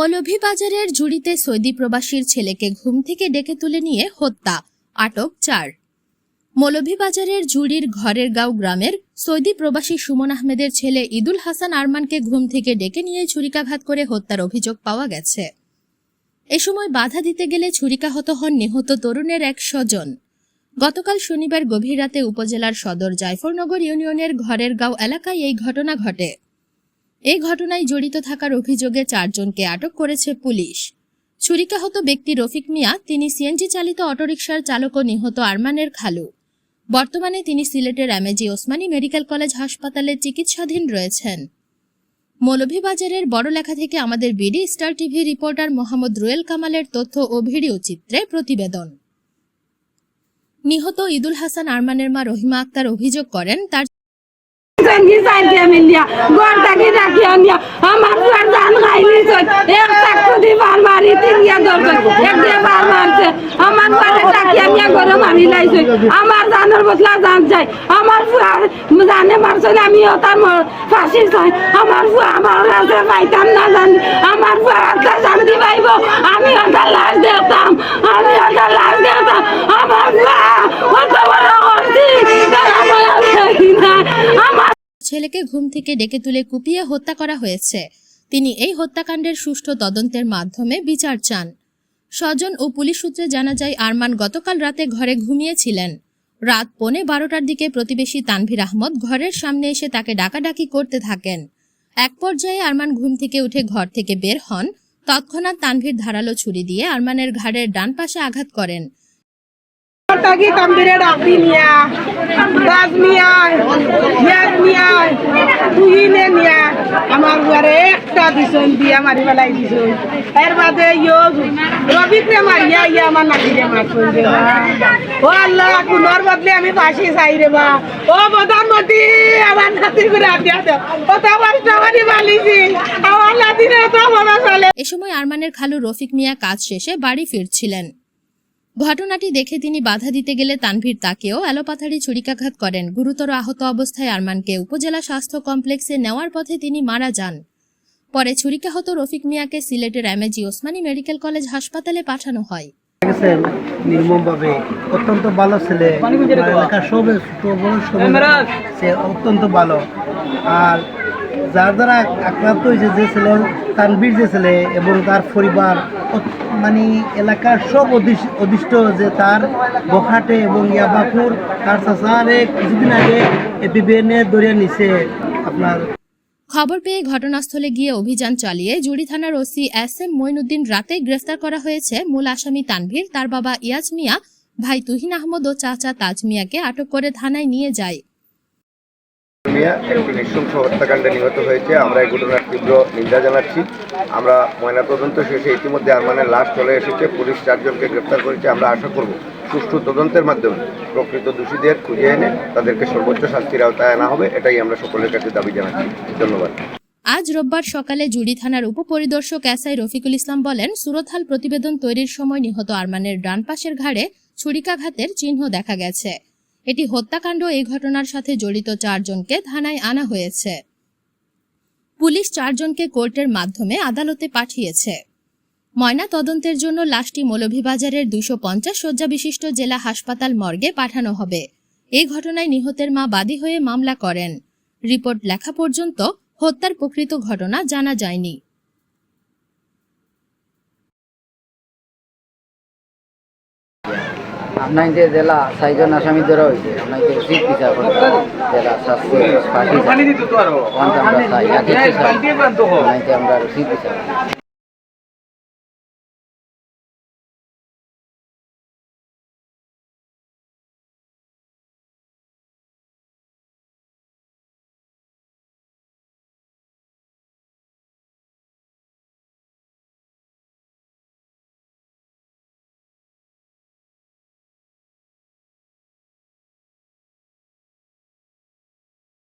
মৌলভীবাজারের ঝুড়িতে সৌদি প্রবাসীর ছেলেকে ঘুম থেকে ডেকে তুলে নিয়ে হত্যা, আটক চার। মৌলভীবাজারের ঝুড়ির ঘরের গাঁও গ্রামের সৌদি প্রবাসী সুমন আহমেদের ছেলে ঈদুল হাসান আরমানকে ঘুম থেকে ডেকে নিয়ে ছুরিকাঘাত করে হত্যার অভিযোগ পাওয়া গেছে। এ সময় বাধা দিতে গেলে ছুরিকাহত হন নিহত তরুণের এক স্বজন। গতকাল শনিবার গভীর রাতে উপজেলার সদর জায়ফরনগর ইউনিয়নের ঘরের গাঁও এলাকায় এই ঘটনা ঘটে। এই ঘটনায় জড়িত থাকার অভিযোগে চারজনকে আটক করেছে পুলিশ। ছুরিকাহত ব্যক্তি রফিক মিয়া, তিনি সিএনজি চালিত অটোরিকশার চালক ও নিহত আরমানের খালু। বর্তমানে তিনি সিলেটের এমএজি ওসমানী মেডিকেল কলেজ হাসপাতালে চিকিৎসাধীন রয়েছেন। মৌলভীবাজারের বড়লেখা থেকে আমাদের BD star TV reporter Mohammad Ruel কামালের তথ্য ও ভিডিও চিত্রে প্রতিবেদন। নিহত ঈদুল হাসান আরমানের মা রহিমা আক্তার অভিযোগ করেন, তার সঙ্গী সাইডে মিলিয়া গড় থাকি রাখি আনিয়া আমার ফুয়ার ধান খাইনি এক চাকু দি বার মারি তিনিয়া দর্শন এক দিয়ে বার মারছে আমার ফুয়ারে রাখি আনিয়া গরম মারি লাইছে আমার জানের বদলা জান চাই আমার ফুয়ার জানে মারছে আমিও তার ফাঁসি চাই আমার ফুয়া আমার কাছে পাইতাম না জানি আমার ফুয়া একটা শান্তি পাইব আমি ওটা লাশ দেখতাম আমি ওটা লাশ দেখতাম আমার ফুয়া ছেলেকে ঘুম থেকে ডেকে তুলে কুপিয়ে হত্যা করা হয়েছে। তিনি এই হত্যাকাণ্ডের সুষ্ঠু তদন্তের মাধ্যমে বিচার চান। স্বজন ও পুলিশ সূত্রে জানা যায় আরমান গতকাল রাতে ঘরে ঘুমিয়েছিলেন। রাত পৌনে বারোটার দিকে প্রতিবেশী তানভীর আহমদ ঘরের সামনে এসে তাকে ডাকাডাকি করতে থাকেন। এক পর্যায়ে আরমান ঘুম থেকে উঠে ঘর থেকে বের হন। তৎক্ষণাৎ তানভীর ধারালো ছুরি দিয়ে আরমানের ঘাড়ের ডান পাশে আঘাত করেন। Tagi tambire rakti niya, রাজ মিয়া ইয়াদ মিয়া নিয়া আমার ঘরে একটা দিছন দিয়া মারি পেলাই দিছন এর বাদে রবিকে মারিয়া, ইয়া আমার। ও আল্লাহ, কুনর বদলে আমি ফাঁসি চাই রে বা। ও প্রধানমন্ত্রী, আমার নাতির আদিয়া দাও ও তো আমার বালিছি চলে এ সময় আরমানের খালু রফিক মিয়া কাজ শেষে বাড়ি ফিরছিলেন। ঘটনাটি দেখে তিনি বাধা দিতে গেলে তানভীর তাকেও এলোপাথারি ছুরিকাঘাত করেন। গুরুতর আহত অবস্থায় আরমানকে উপজেলা স্বাস্থ্য কমপ্লেক্সে নেওয়ার পথে তিনি মারা যান। পরে ছুরিকাহত রফিক মিয়াকে সিলেটের এমএজি ওসমানী মেডিকেল কলেজ হাসপাতালে পাঠানো হয়। নির্মমভাবে। অত্যন্ত ভালো ছেলে। সবে সে অত্যন্ত ভালো। আর যার দ্বারা আক্রান্ত হয়েছে যে ছেলে তানবীর যে ছেলে এবং তার পরিবার মানে এলাকার সব অধিষ্ঠ যে তার বখাটে এবং ইয়াবাকুর তার চাচারে কিছুদিন আগে এপিবিএনে ধরে নিছে আপনার। খবর পেয়ে ঘটনাস্থলে গিয়ে অভিযান চালিয়ে জুড়ি থানার ওসি এস এম মইনুদ্দিন রাতে গ্রেফতার করা হয়েছে মূল আসামি তানভীর, তার বাবা ইয়াজ মিয়া, ভাই তুহিন আহমদ ও চাচা তাজ মিয়াকে আটক করে থানায় নিয়ে যায়। মিয়া হত্যাকাণ্ডে নিহত হয়েছে। আমরা এই ঘটনার তীব্র নিন্দা জানাচ্ছি। আমরা ময়নাতদন্ত শেষে ইতিমধ্যে আরমানের লাশ চলে এসেছে। পুলিশ চারজনকে গ্রেপ্তার করেছে। আমরা আশা করব সুষ্ঠু তদন্তের মাধ্যমে প্রকৃত দোষীদের খুঁজে এনে তাদেরকে সর্বোচ্চ শাস্তির আওতায় আনা হবে। এটাই আমরা সকলের কাছে দাবি জানাচ্ছি। ধন্যবাদ। আজ রোববার সকালে জুড়ি থানার উপপরিদর্শক এসআই রফিকুল ইসলাম বলেন, সুরতহাল প্রতিবেদন তৈরির সময় নিহত আরমানের ডান পাশের ঘাড়ে ছুরিকাঘাতের চিহ্ন দেখা গেছে। এটি হত্যাকাণ্ড এই ঘটনার সাথে জড়িত চারজনকে থানায় আনা হয়েছে। পুলিশ চারজনকে কোর্টের মাধ্যমে আদালতে পাঠিয়েছে। ময়না তদন্তের জন্য লাশটি মৌলভীবাজারের দুশো পঞ্চাশ শয্যা বিশিষ্ট জেলা হাসপাতাল মর্গে পাঠানো হবে। এই ঘটনায় নিহতের মা বাদী হয়ে মামলা করেন। রিপোর্ট লেখা পর্যন্ত হত্যার প্রকৃত ঘটনা জানা যায়নি। আপনার যে জেলা সাইজন আসামি ধরা হয়েছে আপনাকে সিট বিচার হবে। জেলা স্বাস্থ্য। আপনাকে আমরা সিট বিচার